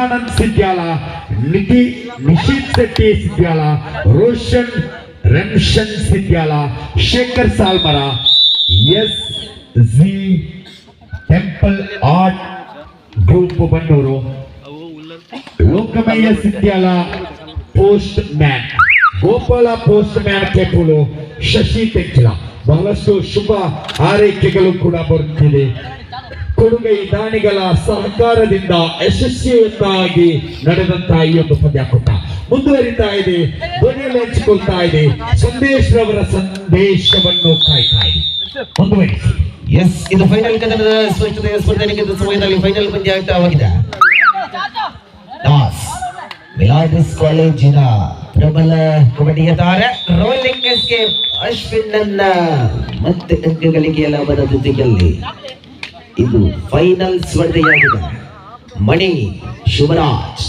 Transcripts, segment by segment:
Shivanand Sidyala, Nidhi Nishith Shetty Sidyala, Roshan Remshan Sidyala, Shekhar Salmara, S G temple art group Bannur Lokamayya Sidyala postman. Gopala postman Kepulu Shashi Tenchala ಬಹಳಷ್ಟು ಶುಭ ಆರೈಕೆಗಳು ಕೂಡ ಬರುತ್ತಿದೆ ಕೊಡುಗೈ ದಾನಿಗಳ ಸಹಕಾರದಿಂದ ಯಶಸ್ವಿಯಾಗಿ ನಡೆದಂತಹ ಈ ಒಂದು ಪದ್ಯಾಕೂಟ ಮುಂದುವರಿತಾ ಇದೆ ಧ್ವನಿಯಲ್ಲಿ ಹಂಚಿಕೊಳ್ತಾ ಇದೆ ಸಂದೇಶ್ ರವರ ಸಂದೇಶವನ್ನು ಕಾಯ್ತಾ ಇದೆ. ಮುಂದುವರಿಸಿ. ಎಸ್ ಇದು ಫೈನಲ್ ಕದನದ ಸ್ಪಷ್ಟತೆಯ ಸ್ಪರ್ಧೆಗೆ ಸಮಯದಲ್ಲಿ ಫೈನಲ್ ಪಂದ್ಯಾಟವಾಗಿದೆ. ಟಾಸ್ ಮಿಲಾಡಿಸ್ ಕಾಲೇಜಿನ ಪ್ರಬಲ ಕಬಡ್ಡಿಯ ತಾರೆ ರೋಲಿಂಗ್ ಎಸ್ಕೇಪ್ ಅಶ್ವಿನ್ ನನ್ನ ಮತ್ತೆ ಅಂಕಗಳಿಗೆ ಲಾಭದ ಜೊತೆಯಲ್ಲಿ ಇದು ಫೈನಲ್ ಸ್ಪರ್ಧೆಯಾಗಿದೆ. ಮಣಿ ಶುಭರಾಜ್.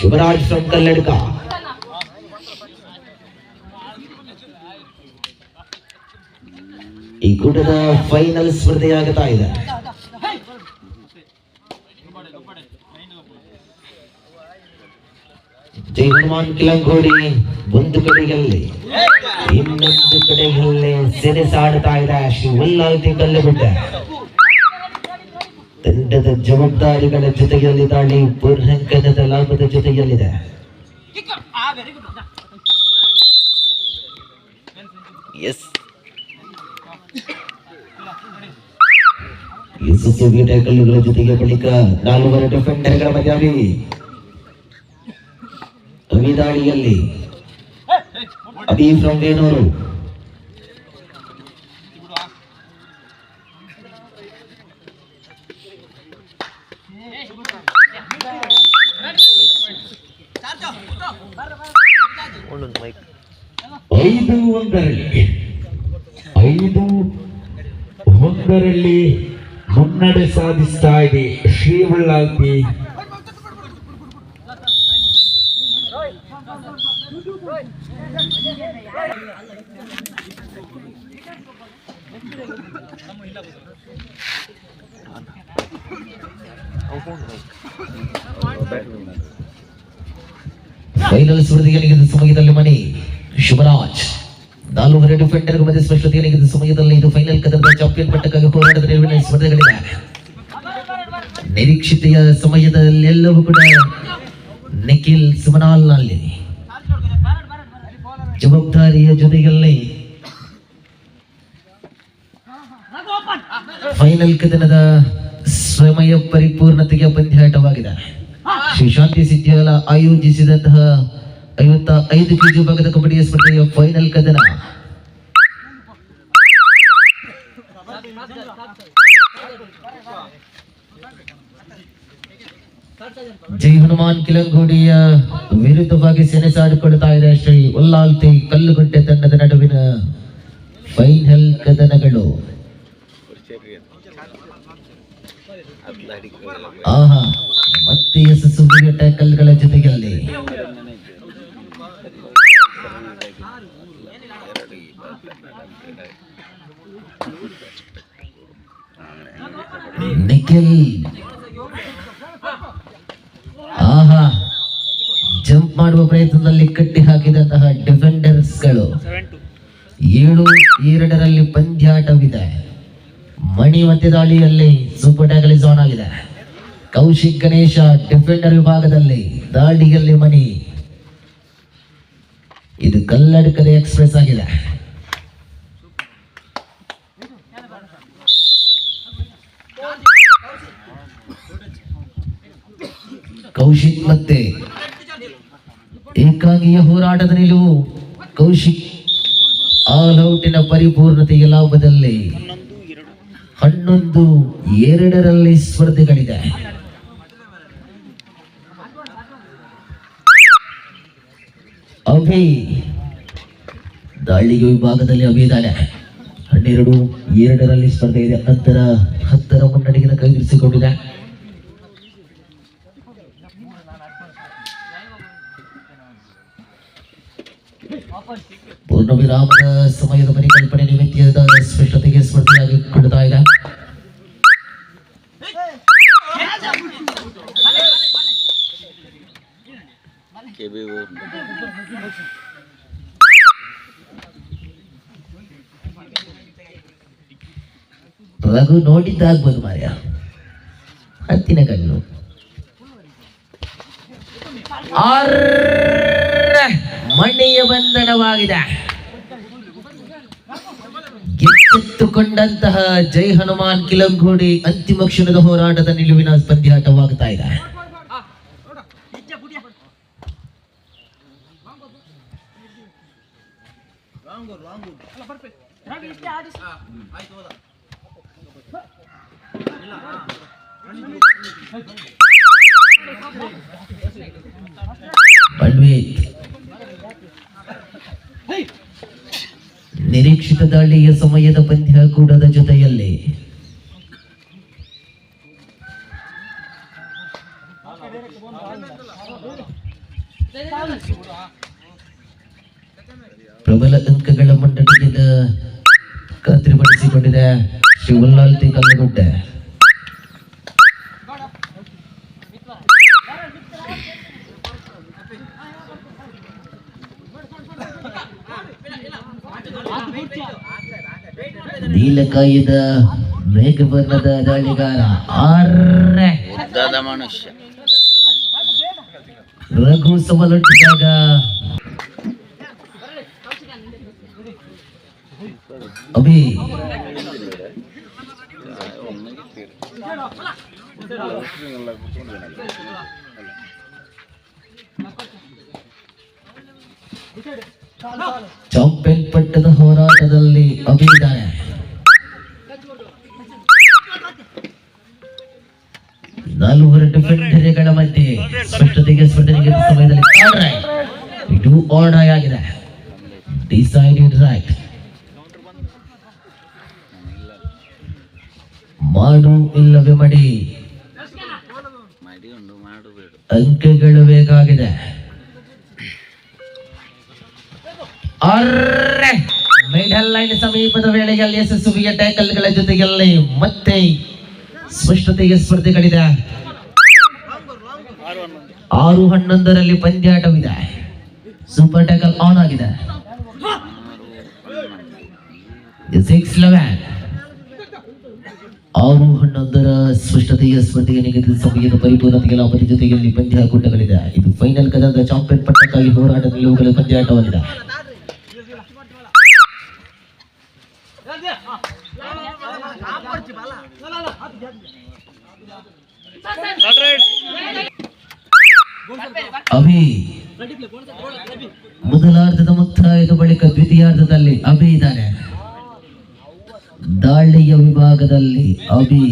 ಶುಭರಾಜ್ ಫ್ರಮ್ ಕನ್ನಡಕ ಈ ಕೂಟದ ಫೈನಲ್ ಸ್ಪರ್ಧೆಯಾಗುತ್ತಾ ಇದೆ. ಜೈ ಹನುಮಾನ್ ಕಿಲಂಗೋಡಿ, ಒಂದು ಕಡೆಯಲ್ಲಿ, ಇನ್ನೊಂದು ಕಡೆಯಲ್ಲಿ ಸೆರೆಸಾಡ್ತಾ ಇದೆ ಶ್ರೀ ಉಲ್ಲಾಲ್ತಿ ಕಲ್ಲುಬಿಟ್ಟ ತಂಡದ ಜವಾಬ್ದಾರಿಗಳ ಜೊತೆಯಲ್ಲಿದ್ದಾಳೆ ಪೂರ್ಣಂಕನದ ಲಾಭದ ಜೊತೆಯಲ್ಲಿದೆ ಎಸ್ ಯಶಸ್ವಿ ಟ್ಯಾಕಲ್ಗಳ ಜೊತೆಗೆ ಬಳಿಕ ನಾಲ್ವರು ಡಿಫೆಂಡರ್ಗಳ ಮಧ್ಯಾವಿ ಅವಿದಾಳಿಯಲ್ಲಿ ಅಭಿ ಫ್ರಮ್ ಐದು ಒಂದರಲ್ಲಿ ಐದು ಒಂದರಲ್ಲಿ ಮುನ್ನಡೆ ಸಾಧಿಸ್ತಾ ಇದೆ ಶ್ರೀ ಉಳ್ಳಾಲ್ತಿ ಫೈನಲ್ ಸ್ಪರ್ಧೆಗೆ ಸಮಯದಲ್ಲಿ ಮಣಿ. ಶುಭರಾಜ್. ನಾಲ್ವರು ಡಿಫೆಂಡರ್ ಮಧ್ಯೆ ಸ್ಪಷ್ಟತೆಗೆ ಸಮಯದಲ್ಲಿ ಇದು ಫೈನಲ್ ಕದನದ ಚಾಂಪಿಯನ್ ಪಟ್ಟಕ್ಕಾಗಿ ಹೋರಾಟದ ನಡುವಿನ ಸ್ಪರ್ಧೆಗಳಿವೆ. ನಿರೀಕ್ಷಿತೆಯ ಸಮಯದಲ್ಲಿ ಎಲ್ಲವೂ ಕೂಡ ನಿಖಿಲ್ ಸುಮನಾಲ್ನಲ್ಲಿ ಜವಾಬ್ದಾರಿಯ ಜೊತೆಯಲ್ಲಿ ಫೈನಲ್ ಕದನದ ಸಮಯ ಪರಿಪೂರ್ಣತೆಗೆ ಪಂದ್ಯಾಟವಾಗಿದೆ ಶ್ರೀ ಶಾಂತಿ ಸಿದ್ಯಾಲ ಆಯೋಜಿಸಿದಂತಹ ಐವತ್ತ ಐದು ಕೆಜಿ ಭಾಗದ ಕಬಡ್ಡಿಯ ಸ್ಪರ್ಧೆಯ ಫೈನಲ್ ಕದನ. ಜೈ ಹನುಮಾನ್ ಕಿಲಂಗೋಡಿಯ ವಿರುದ್ಧವಾಗಿ ಸೆಣಸಾಡಿಕೊಳ್ಳುತ್ತಾ ಇದೆ ಶ್ರೀ ಉಲ್ಲಾಲ್ತಿ ಕಲ್ಲುಗಡ್ಡೆ ತಂಡದ ನಡುವಿನ ಫೈನಲ್ ಕದನಗಳು. ಆಹಾ, ಮತ್ತೆ ಯಶಸ್ವಿ ಟ್ಯಾಕಲ್ಗಳ ಜೊತೆಯಲ್ಲಿ. ನಿಖಿಲ್. ಆಹಾ, ಜಂಪ್ ಮಾಡುವ ಪ್ರಯತ್ನದಲ್ಲಿ ಕಟ್ಟಿ ಹಾಕಿದಂತಹ ಡಿಫೆಂಡರ್ಸ್ಗಳು. ಏಳು ಎರಡರಲ್ಲಿ ಪಂದ್ಯಾಟವಿದೆ. ಮಣಿ ಮತ್ತೆ ದಾಳಿಯಲ್ಲಿ ಸೂಪರ್ ಟ್ಯಾಗಲ್ ಝೋನ್ ಆಗಿದೆ. ಕೌಶಿಕ್ ಗಣೇಶ ಡಿಫೆಂಡರ್ ವಿಭಾಗದಲ್ಲಿ ದಾಳಿಯಲ್ಲಿ ಮಣಿ. ಇದು ಕಲ್ಲಡ್ಕದ ಎಕ್ಸ್ಪ್ರೆಸ್ ಆಗಿದೆ. ಕೌಶಿಕ್ ಮತ್ತೆ ಏಕಾಂಗಿಯ ಹೋರಾಟದ ನಿಲುವು. ಕೌಶಿಕ್ ಆಲ್ ಔಟಿನ ಪರಿಪೂರ್ಣತೆಯ ಲಾಭದಲ್ಲಿ ಹನ್ನೊಂದು ಎರಡರಲ್ಲಿ ಸ್ಪರ್ಧೆಗಳಿದೆ. ಅಭಿ ದಾಳಿಗೆ ವಿಭಾಗದಲ್ಲಿ ಅಭಿ ಇದ್ದಾನೆ. ಹನ್ನೆರಡು, ಎರಡರಲ್ಲಿ ಸ್ಪರ್ಧೆ ಇದೆ. ಹತ್ತರ ಹತ್ತರ ಮುನ್ನಡೆಗಿನ ಕೈಗಿರಿಸಿಕೊಂಡಿದೆ ಪೂರ್ಣ ವಿರಾಮದ ಸಮಯದ ಪರಿಕಲ್ಪನೆ ನಿಮಿತ್ತದ ಸ್ಪಷ್ಟತೆಗೆ ಸ್ಪರ್ಧೆಯಾಗಿ ಕೊಡ್ತಾ ಇದೆ ರಘು ನೋಡಿದ್ದಾಗ್ಬೋದು ಮಾರ್ಯ, ಹತ್ತಿನ ಕಣ್ಣು. ಆರ್ ಮಣಿಯ ಬಂಧನವಾಗಿದೆ ಗೆಚ್ಚೆತ್ತುಕೊಂಡಂತಹ ಜೈ ಹನುಮಾನ್ ಕಿಲಂಗೋಡಿ ಅಂತಿಮ ಕ್ಷಣದ ಹೋರಾಟದ ನಿಲುವಿನ ಪಂದ್ಯಾಟವಾಗ್ತಾ ಇದೆ. ಬಳ್ವೇತ್ ನಿರೀಕ್ಷಿತ ದಾಳಿಯ ಸಮಯದ ಪಂದ್ಯ ಕೂಡದ ಜೊತೆಯಲ್ಲಿ ಪ್ರಬಲ ಅಂಕಗಳ ಮಂಡಳಿಯಿಂದ ಖಾತ್ರಿಪಡಿಸಿಕೊಂಡಿದೆ ಶ್ರೀ ಉಲ್ಲಾಲ್ತಿ ಕಲ್ಲಗುಡ್ಡೆ ನೀಲಕಾಯದ ಮೇಘವರ್ಣದ ದಾಳಿಗಾರ ಆರ್ರೆ. ಮನುಷ್ಯ. ರಘು ಸವಾಲೊಟ್ಟಿದಾಗ ಅಭಿ. ಚಾಂಪಿಯನ್ ಪಟ್ಟದ ಹೋರಾಟದಲ್ಲಿ ಅಭಿ ಇದ್ದಾನೆ. ನಾಲ್ವರು ಡಿಫೆಂಡರ್ಗಳ ಮಧ್ಯೆ ಸ್ಪಷ್ಟತೆಗೆ ಸ್ಪರ್ಧೆಗೆ ಸಮಯದಲ್ಲಿ ಇದು ಆರ್ಡರ್ ಆಗಿದೆ. ಡಿಸೈಡೆಡ್ ರೈಟ್ ಮಾಡು ಇಲ್ಲವೇ ಮಡಿ. ಅಂಕೆಗಳು ಬೇಕಾಗಿದೆ ಅರ್ರೆ! ಲೈನ್ ಸಮೀಪದ ವೇಳೆಯಲ್ಲಿ ಯಶಸ್ವಿಯ ಟ್ಯಾಕಲ್ಗಳ ಜೊತೆಯಲ್ಲಿ ಮತ್ತೆ ಸ್ಪಷ್ಟತೆಗೆ ಸ್ಪರ್ಧೆಗಳಿದೆ ಆರು ಹನ್ನೊಂದರಲ್ಲಿ ಪಂದ್ಯಾಟವಿದೆ. ಸೂಪರ್ ಟ್ಯಾಕಲ್ ಆನ್ ಆಗಿದೆ. ಸಿಕ್ಸ್ ಲೆವೆನ್ ಆರು ಹನ್ನೊಂದರ ಸ್ಪಷ್ಟತೆಯ ಸ್ಪರ್ಧೆಗೆ ನಿಗದಿತ ಸಮಯದ ಪರಿಪೂರ್ಣತೆಗೆ ಲಾಭದ ಪಂದ್ಯ ಪಂದ್ಯಾಕೂಟಗಳಿದೆ ಇದು ಫೈನಲ್ ಕದದ ಚಾಂಪಿಯನ್ ಪಟ್ಟಕ್ಕಾಗಿ ಹೋರಾಟ ನಿಲುವುಗಳ ಪಂದ್ಯಾಟವಾಗಿದೆ. ಅಭಿ ಮೊದಲಾರ್ಧದ ಮುಕ್ತಾಯದ ಬಳಿಕ ದ್ವಿತೀಯಾರ್ಧದಲ್ಲಿ ಅಭಿ ಇದ್ದಾನೆ. ದಾಳಿಯ ವಿಭಾಗದಲ್ಲಿ ಅಭಿ.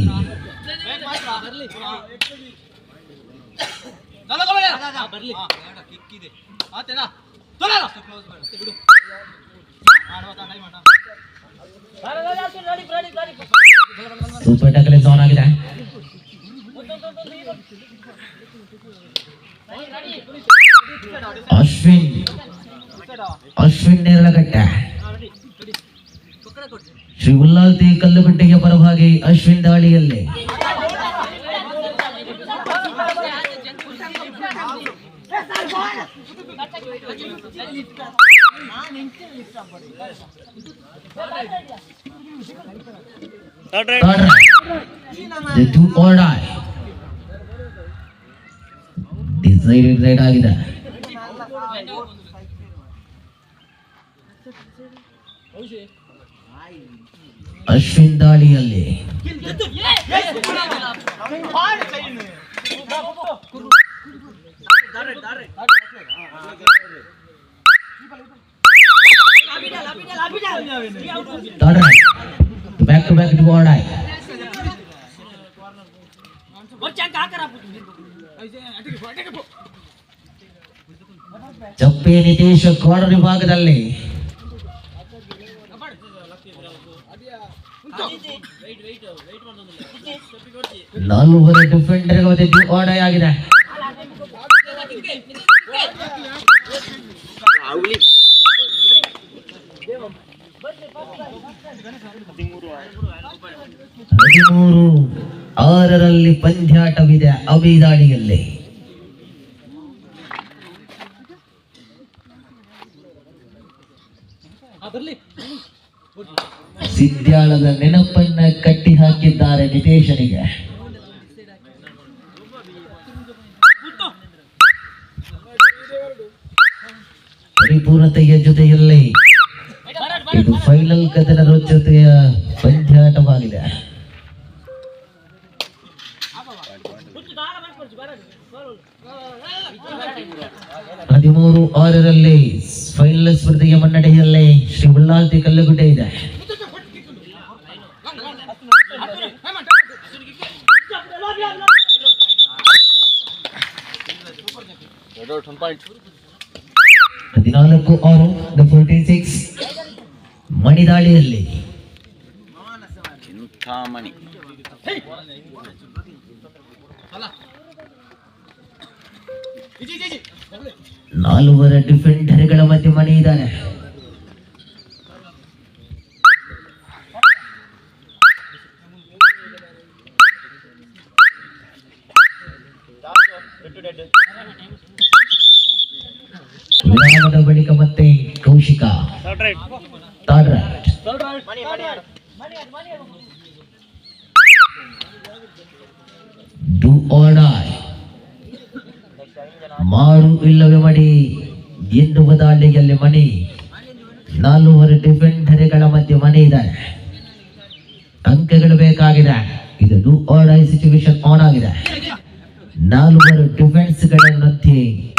ಸೂಪರ್ ಟ್ಯಾಕಲ್ ಆನ್ ಆಗಿದೆ ಅಶ್ವಿನ್ ಅಶ್ವಿನ್ ನೇರಳಗಟ್ಟೆ ಶ್ರೀ ಉಲ್ಲಾಲ್ತಿ ಕಲ್ಲುಗುಡ್ಡೆಗೆ ಪರವಾಗಿ ಅಶ್ವಿನ್ ದಾಳಿಯಲ್ಲಿ Third right. The two or die. Decided right ಆಗಿದೆ ಅಶ್ವಿನ್ ದಾಳಿಯಲ್ಲಿ Third right. Back to back to or die. ಚಪ್ಪೆ ನಿತೀಶ್ ಕಾರ್ನರ್ ವಿಭಾಗದಲ್ಲಿ ನಾಲ್ವರು ಡಿಫೆಂಡರ್ ಮಧ್ಯೆ ಆರ್ಡರ್ ಆಗಿದೆ ಹದಿಮೂರು ಆರರಲ್ಲಿ ಪಂದ್ಯಾಟವಿದೆ ಅಭಿ ದಾಳಿಯಲ್ಲಿ ಸಿದ್ಯಾಳದ ನೆನಪನ್ನ ಕಟ್ಟಿ ಹಾಕಿದ್ದಾರೆ ನಿತೇಶನಿಗೆ ಪರಿಪೂರ್ಣತೆಯ ಜೊತೆಯಲ್ಲಿ ಇದು ಫೈನಲ್ ಕದನ ರೋಚತೆಯ ಪಂದ್ಯಾಟವಾಗಿದೆ. ಹದಿಮೂರು ಆರರಲ್ಲಿ ಫೈನಲ್ ಸ್ಪರ್ಧೆಯ ಮುನ್ನಡೆಯಲ್ಲಿ ಶ್ರೀ ಉಳ್ಳಾಲ್ತಿ ಕಲ್ಲುಗುಡ್ಡೆ ಇದೆ. ಹದಿನಾಲ್ಕು ಆರು ದ ಫೋರ್ಟಿ ಸಿಕ್ಸ್ ಮಣಿದಾಳಿಯಲ್ಲಿ. ಮಣಿ ನಾಲ್ವರ ಡಿಫೆಂಡರ್ಗಳ ಮಧ್ಯೆ ಮನೆ ಇದ್ದಾನೆ ವಿರಾಮದ ಬಳಿಕ ಮತ್ತೆ Kaushik third raid do or die ಮಾರು ಇಲ್ಲವೇ ಮಡಿ ಎನ್ನುವ ಮನೆ ಮಣಿ ನಾಲ್ವರು ಡಿಫೆಂಡರ್ಗಳ ಮಧ್ಯೆ ಮನೆ ಇದ್ದಾರೆ. ಅಂಕಗಳು ಬೇಕಾಗಿದೆ. ಇದು do or die situation on ಆಗಿದೆ. ನಾಲ್ವರು ಡಿಫೆನ್ಸ್ಗಳ ಮಧ್ಯೆ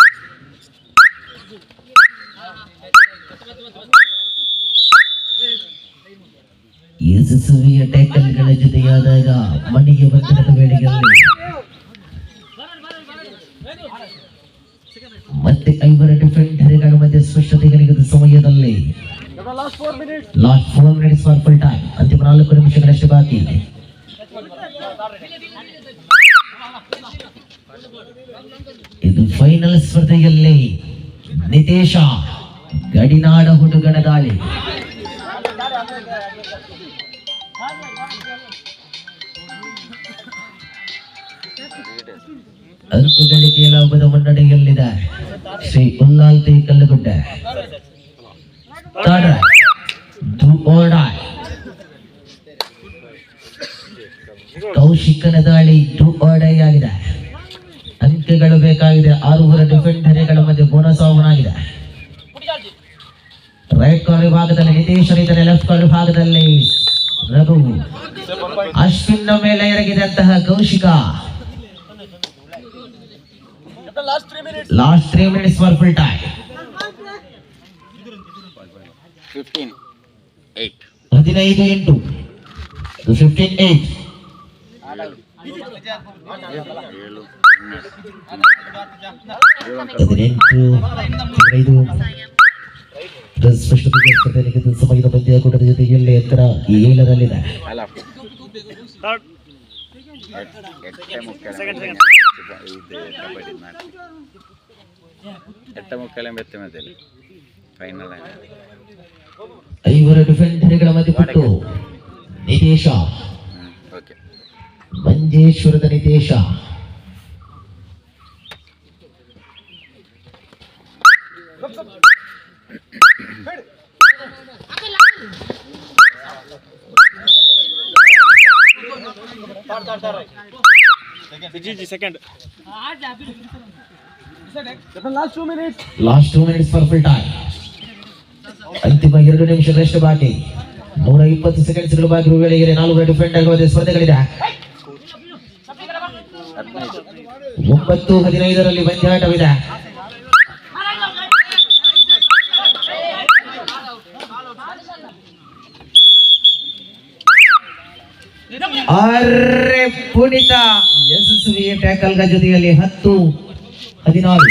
ಯಶಸ್ವಿಯ ಟೈಟಲ್ಗಳ ಜೊತೆಯಾದಾಗ ಮಣಿಗೆ ಬಂದಿರದ ವೇಳೆಯಲ್ಲಿ ಮತ್ತೆ ಐವರ ಸಮಯದಲ್ಲಿ last four minutes for full time ಅಂತಿಮ ನಾಲ್ಕು ನಿಮಿಷಗಳಷ್ಟು ಬಾಕಿ ಇದು. ಫೈನಲ್ ಸ್ಪರ್ಧೆಯಲ್ಲಿ ನಿತೇಶ, ಗಡಿನಾಡ ಹುಡುಗನ ದಾಳಿ. ಅಂಕ ಗಳಿಕೆಯ ಲಾಭದ ಮುನ್ನಡೆಯಲ್ಲಿದೆ. Shri ಉಲ್ಲಾಲ್ತಿ ಕಲ್ಲುಗುಡ್ಡ Third. Do or die. ಕೌಶಿಕನ ದಾಳಿ ಟು ಆಗಿದೆ. ಅದಿತ್ಯಗಳು ಬೇಕಾಗಿದೆ. ಆರೂವರ ಡಿಫೆಂಡರ್ಗಳ ಮಧ್ಯೆ ಬೋನಸ್ ಆಗಿದೆ ರೈಟ್ ಕಾಲ್ ವಿಭಾಗದಲ್ಲಿ ನಿತೇಶ್ ಇದ್ದಾರೆ. ಲೆಫ್ಟ್ ಕಾಲ್ ವಿಭಾಗದಲ್ಲಿ ರಘು. ಅಶ್ವಿನ್ ಮೇಲೆ ಎರಗಿದಂತಹ Kaushik. Last three minutes full time fifteen eight ಹದಿನೈದು ಎಂಟು. ಫಿಫ್ಟೀನ್ ಏಟ್ ಏಳು ಹದಿನೆಂಟು ಹದಿನೈದು. ಸಮಯದ ಪಂದ್ಯಾಕೂಟದ ಜೊತೆಯಲ್ಲಿ ಎತ್ತರ? ಈ ಏಳರಲ್ಲಿದೆ. ಎಟ್ಟ ಮುಕ್ಕಲೆ ಬೆತ್ತೆ ಮತ್ತೆ ಫೈನಲ್ ಐವರ ಡಿಫೆಂಡರ್ಗಳ ಮಧ್ಯೆ ಪಟ್ಟು ನಿತೇಶ. ಹ್ಞೂ okay. ಮಂಜೇಶ್ವರದ Nitesh. Last two minutes for full time ಅಂತಿಮ ಎರಡು ನಿಮಿಷಗಳಷ್ಟು ಬಾಕಿ. ನೂರ ಇಪ್ಪತ್ತು ಸೆಕೆಂಡ್ಸ್ ಬಾಕಿ ವೇಳೆಗೆ ನಾಲ್ಕು ಡಿಫೆಂಡ್ ಆಗುವ ಸ್ಪರ್ಧೆಗಳಿದೆ. ಒಂಬತ್ತು, ಹದಿನೈದರಲ್ಲಿ ಪಂದ್ಯಾಟವಿದೆ ಅರೆ ಪುಣಿತ ಯಶಸ್ವಿ ಟ್ಯಾಕಲ್ ಜೊತೆಯಲ್ಲಿ ಹತ್ತು, ಹದಿನಾರು.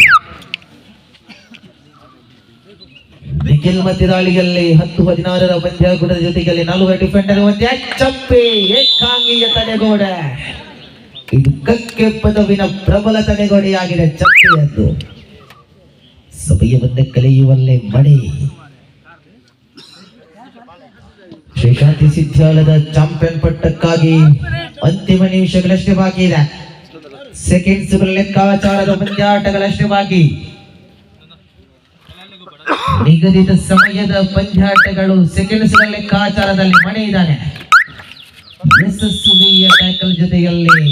ನಿಖಿಲ್ ಮತ್ತೆ ದಾಳಿಯಲ್ಲಿ ಹತ್ತು ಹದಿನಾರರ ಪಂದ್ಯಾಗೂಡದ ಜೊತೆಗಲ್ಲಿ ನಾಲ್ವರು ಡಿಫೆಂಡರ್ ಮಧ್ಯ ಚಪ್ಪಿ ಏಕಾಂಗಿಯ ತಡೆಗೋಡೆ. ಇದು ಕಕ್ಕೆ ಪದವಿನ ಪ್ರಬಲ ತಡೆಗೋಡೆಯಾಗಿದೆ ಚಪ್ಪೆಯದ್ದು. ಸಭೆಯ ಮುಂದೆ ಕಲಿಯುವಲ್ಲೇ ಮಣಿ. ಶ್ರೀಶಾಂತಿ ಸಿದ್ಧಾಲದ ಚಾಂಪಿಯನ್ ಪಟ್ಟಕ್ಕಾಗಿ ಅಂತಿಮ ನಿಮಿಷಗಳಷ್ಟೇ ಬಾಕಿ ಇದೆ. ಸೆಕೆಂಡ್ಸ್ ಲೆಕ್ಕಾಚಾರದ ಪಂದ್ಯಾಟಗಳಷ್ಟೇ ಬಾಕಿ. ನಿಗದಿತ ಸಮಯದ ಪಂದ್ಯಾಟಗಳು ಸೆಕೆಂಡ್ಸ್ಗಳ ಲೆಕ್ಕಾಚಾರದಲ್ಲಿ ಮಣೆ ಇದ್ದಾನೆ ಯಶಸ್ವಿಯ ಟ್ಯಾಕಲ್ ಜೊತೆಯಲ್ಲಿ.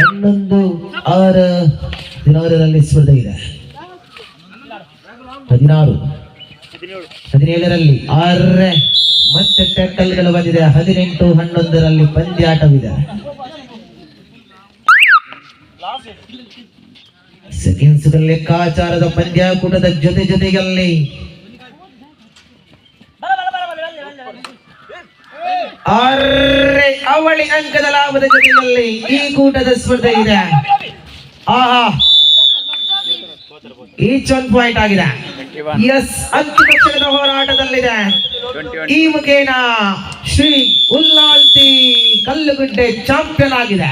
ಹನ್ನೊಂದು ಆರ ಹದಿನಾರರಲ್ಲಿ ಸ್ಪರ್ಧೆ ಇದೆ. ಹದಿನಾರು. ಹದಿನೇಳರಲ್ಲಿ ಆರರೆ ಮತ್ತೆ ಟ್ಯಾಕಲ್ಗಳು ಬಂದಿದೆ. ಹದಿನೆಂಟು, ಹನ್ನೊಂದರಲ್ಲಿ ಪಂದ್ಯಾಟವಿದೆ. ಲೆಕ್ಕಾಚಾರದ ಪಂದ್ಯಾಕೂಟದ ಜೊತೆ ಜೊತೆಯಲ್ಲಿ ಆರ್ರೆ ಅವಳಿ ಅಂಕದ ಲಾಭದ ಜೊತೆಯಲ್ಲಿ ಈ ಕೂಟದ ಸ್ಪರ್ಧೆ ಇದೆ. ಆಹಾ. ಈಚ್ ಒನ್ ಪಾಯಿಂಟ್ ಆಗಿದೆ. ಎಸ್, ಅಂತಿಮ ಕ್ಷಣದ ಹೋರಾಟದಲ್ಲಿದೆ. ಈ ಮುಖೇನ ಶ್ರೀ ಉಲ್ಲಾಲ್ತಿ ಕಲ್ಲುಗುಡ್ಡೆ ಚಾಂಪಿಯನ್ ಆಗಿದೆ.